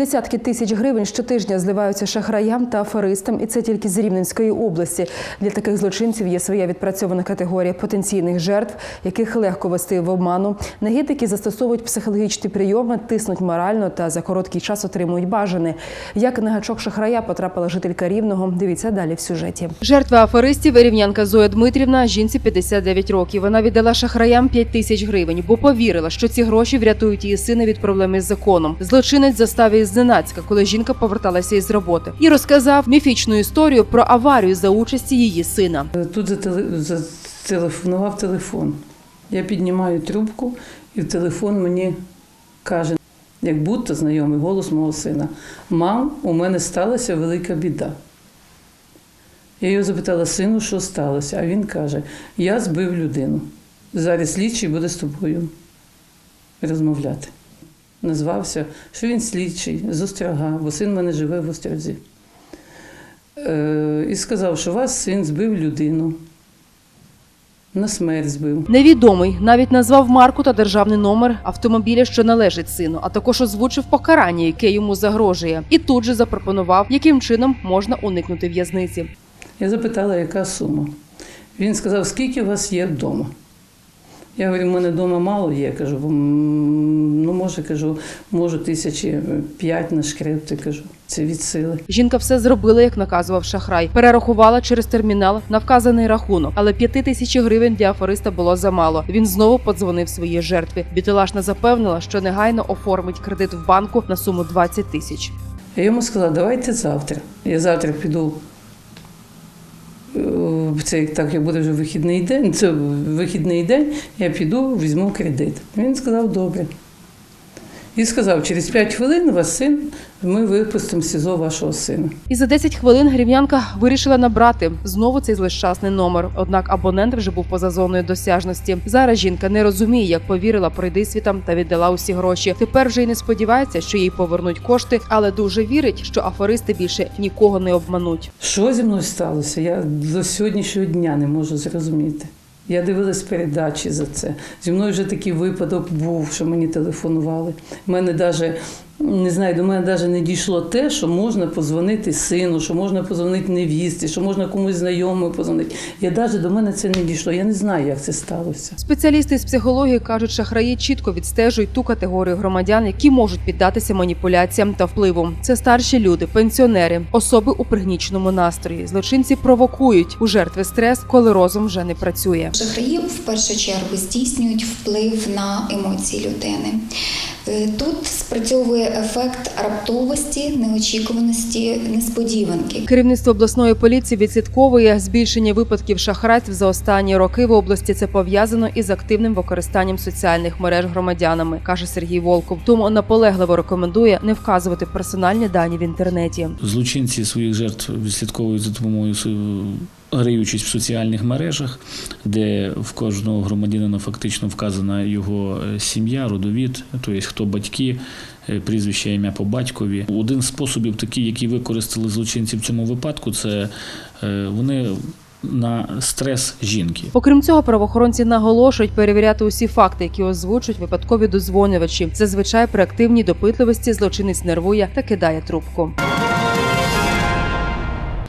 Десятки тисяч гривень щотижня зливаються шахраям та аферистам, і це тільки з Рівненської області. Для таких злочинців є своя відпрацьована категорія потенційних жертв, яких легко вести в обману. Негідники застосовують психологічні прийоми, тиснуть морально та за короткий час отримують бажане. Як на гачок шахрая потрапила жителька Рівного, дивіться далі в сюжеті. Жертва аферистів рівнянка Зоя Дмитрівна, жінці 59 років. Вона віддала шахраям 5 тисяч гривень, бо повірила, що ці гроші врятують її сина від проблеми з законом. Злочинець заставив зненацька, коли жінка поверталася із роботи, і розказав міфічну історію про аварію за участі її сина. Тут зателефонував телефон. Я піднімаю трубку, і телефон мені каже, як будто знайомий голос мого сина: Мам, у мене сталася велика біда. Я його запитала, сину, що сталося? А він каже: Я збив людину. Зараз слідчий буде з тобою розмовляти. Назвався, що він слідчий з Острога, бо син мене живе в Острозі. Е, і сказав, що вас син збив людину. На смерть збив. Невідомий навіть назвав марку та державний номер автомобіля, що належить сину, а також озвучив покарання, яке йому загрожує, і тут же запропонував, яким чином можна уникнути в'язниці. Я запитала, яка сума. Він сказав, скільки у вас є вдома. Я говорю, у мене вдома мало є. Кажу, «М, ну може, кажу, можу тисячі п'ять на нашкребти, кажу, це від сили. Жінка все зробила, як наказував шахрай. Перерахувала через термінал на вказаний рахунок, але п'яти тисяч гривень для афериста було замало. Він знову подзвонив своїй жертві. Бітолашна запевнила, що негайно оформить кредит в банку на суму 20 тисяч. Я йому сказала, давайте завтра. Я завтра піду. Це так, як буде вже вихідний день, це вихідний день, я піду, візьму кредит. Він сказав, добре. І сказав, через 5 хвилин вас син, ми випустимо з СІЗО вашого сина. І за 10 хвилин грівнянка вирішила набрати знову цей злощасний номер. Однак абонент вже був поза зоною досяжності. Зараз жінка не розуміє, як повірила пройдисвітам та віддала усі гроші. Тепер вже й не сподівається, що їй повернуть кошти, але дуже вірить, що аферисти більше нікого не обмануть. Що зі мною сталося? Я до сьогоднішнього дня не можу зрозуміти. Я дивилась передачі за це. Зі мною вже такий випадок був, що мені телефонували. У мене навіть не знаю, до мене навіть не дійшло те, що можна позвонити сину, що можна позвонити невісті, що можна комусь знайомому позвонити. Я навіть до мене це не дійшло. Я не знаю, як це сталося. Спеціалісти з психології кажуть, шахраї чітко відстежують ту категорію громадян, які можуть піддатися маніпуляціям та впливу. Це старші люди, пенсіонери, особи у пригніченому настрої. Злочинці провокують у жертви стрес, коли розум вже не працює. Шахраї в першу чергу здійснюють вплив на емоції людини. Е, Тут спрацьовує ефект раптовості, неочікуваності, несподіванки. Керівництво обласної поліції відслідковує збільшення випадків шахрайств за останні роки в області. Це пов'язано із активним використанням соціальних мереж громадянами, каже Сергій Волков. Тому наполегливо рекомендує не вказувати персональні дані в інтернеті. Злочинці своїх жертв відслідковують за допомогою граючись в соціальних мережах, де в кожного громадянина фактично вказана його е, сім'я, родовід, тобто хто батьки, е, прізвище, ім'я по батькові. Один з способів, такий, який використали злочинці в цьому випадку, це е, вони на стрес жінки. Окрім цього, правоохоронці наголошують перевіряти усі факти, які озвучують випадкові дозвонювачі. Зазвичай при активній допитливості злочинець нервує та кидає трубку.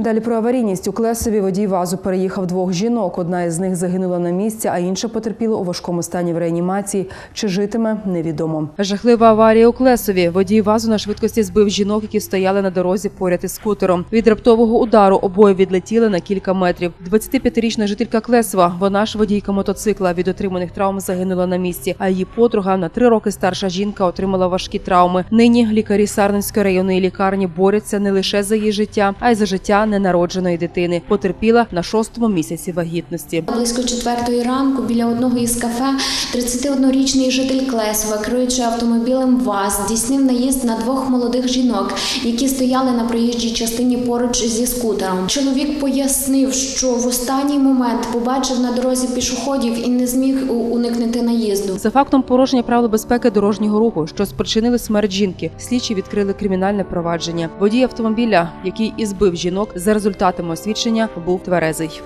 Далі про аварійність у Клесові водій вазу переїхав двох жінок. Одна із них загинула на місці, а інша потерпіла у важкому стані в реанімації. Чи житиме невідомо. Жахлива аварія у Клесові. Водій вазу на швидкості збив жінок, які стояли на дорозі поряд із скутером. Від раптового удару обоє відлетіли на кілька метрів. 25-річна жителька Клесова, вона ж водійка мотоцикла. Від отриманих травм загинула на місці. А її подруга на три роки старша жінка отримала важкі травми. Нині лікарі Сарненської районної лікарні борються не лише за її життя, а й за життя ненародженої дитини. Потерпіла на шостому місяці вагітності. Близько четвертої ранку біля одного із кафе 31-річний житель Клесова, керуючи автомобілем ВАЗ, здійснив наїзд на двох молодих жінок, які стояли на проїжджій частині поруч зі скутером. Чоловік пояснив, що в останній момент побачив на дорозі пішоходів і не зміг уникнути наїзду. За фактом порушення правил безпеки дорожнього руху, що спричинили смерть жінки, слідчі відкрили кримінальне провадження. Водій автомобіля, який і збив жінок, за результатами освідчення був тверезий.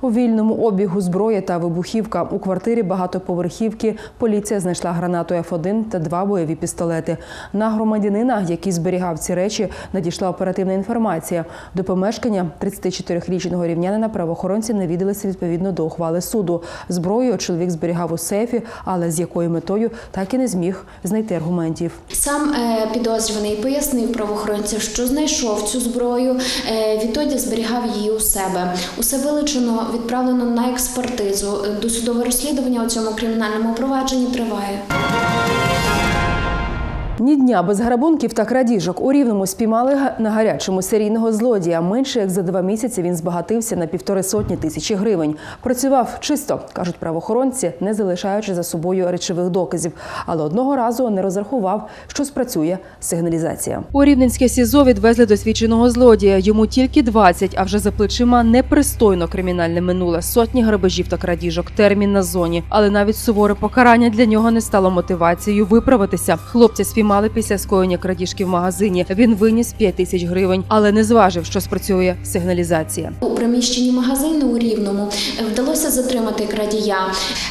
У вільному обігу зброя та вибухівка у квартирі багатоповерхівки поліція знайшла гранату Ф1 та два бойові пістолети. На громадянина, який зберігав ці речі, надійшла оперативна інформація. До помешкання 34-річного рівнянина правоохоронці навідалися відповідно до ухвали суду. Зброю чоловік зберігав у сейфі, але з якою метою так і не зміг знайти аргументів. Сам е, підозрюваний пояснив правоохоронцям, що знайшов цю зброю, е, відтоді зберігав її у себе. Усе вилучено, відправлено на експертизу. Досудове розслідування у цьому кримінальному провадженні триває. Ні дня без грабунків та крадіжок у рівному спіймали на гарячому серійного злодія. Менше як за два місяці він збагатився на півтори сотні тисячі гривень. Працював чисто, кажуть правоохоронці, не залишаючи за собою речових доказів. Але одного разу не розрахував, що спрацює сигналізація. У рівненське СІЗО відвезли досвідченого злодія. Йому тільки 20, а вже за плечима непристойно кримінальне минуле. Сотні грабежів та крадіжок, термін на зоні. Але навіть суворе покарання для нього не стало мотивацією виправитися. Хлопця спіймали після скоєння крадіжки в магазині. Він виніс 5 тисяч гривень, але не зважив, що спрацює сигналізація. У приміщенні магазину у Рівному вдалося затримати крадія.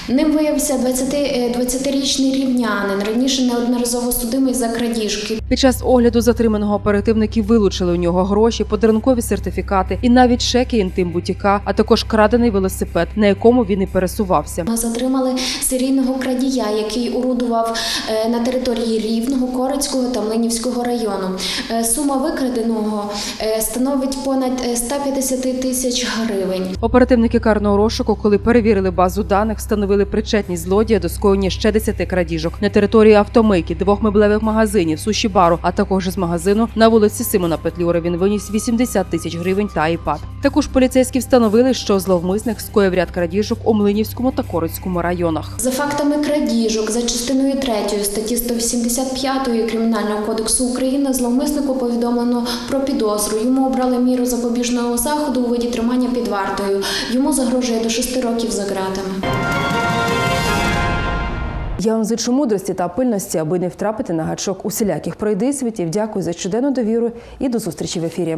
Ним виявився 20, е, 20-річний рівнянин, раніше неодноразово судимий за крадіжки. Під час огляду затриманого оперативники вилучили у нього гроші, подарункові сертифікати і навіть чеки інтим бутіка, а також крадений велосипед, на якому він і пересувався. Ми затримали серійного крадія, який орудував е, на території Рівного, Корицького та Млинівського району. Е, Сума викраденого е, становить понад е, 150 тисяч гривень. Оперативники карного розшуку, коли перевірили базу даних, встановили причетність злодія до скоєння ще 10 крадіжок на території автомийки, двох меблевих магазинів, суші бару, а також з магазину на вулиці Симона Петлюри. Він виніс 80 тисяч гривень та іпад. Також поліцейські встановили, що зловмисник скоїв ряд крадіжок у Млинівському та Корицькому районах. За фактами крадіжок за частиною 3 статті 185 Кримінального кодексу України зловмиснику повідомлено про підозру. Йому обрали міру запобіжного заходу у виді тримання під вартою. Йому загрожує до 6 років за ґратами. Я вам зичу мудрості та пильності, аби не втрапити на гачок усіляких пройдисвітів. Дякую за щоденну довіру і до зустрічі в ефірі.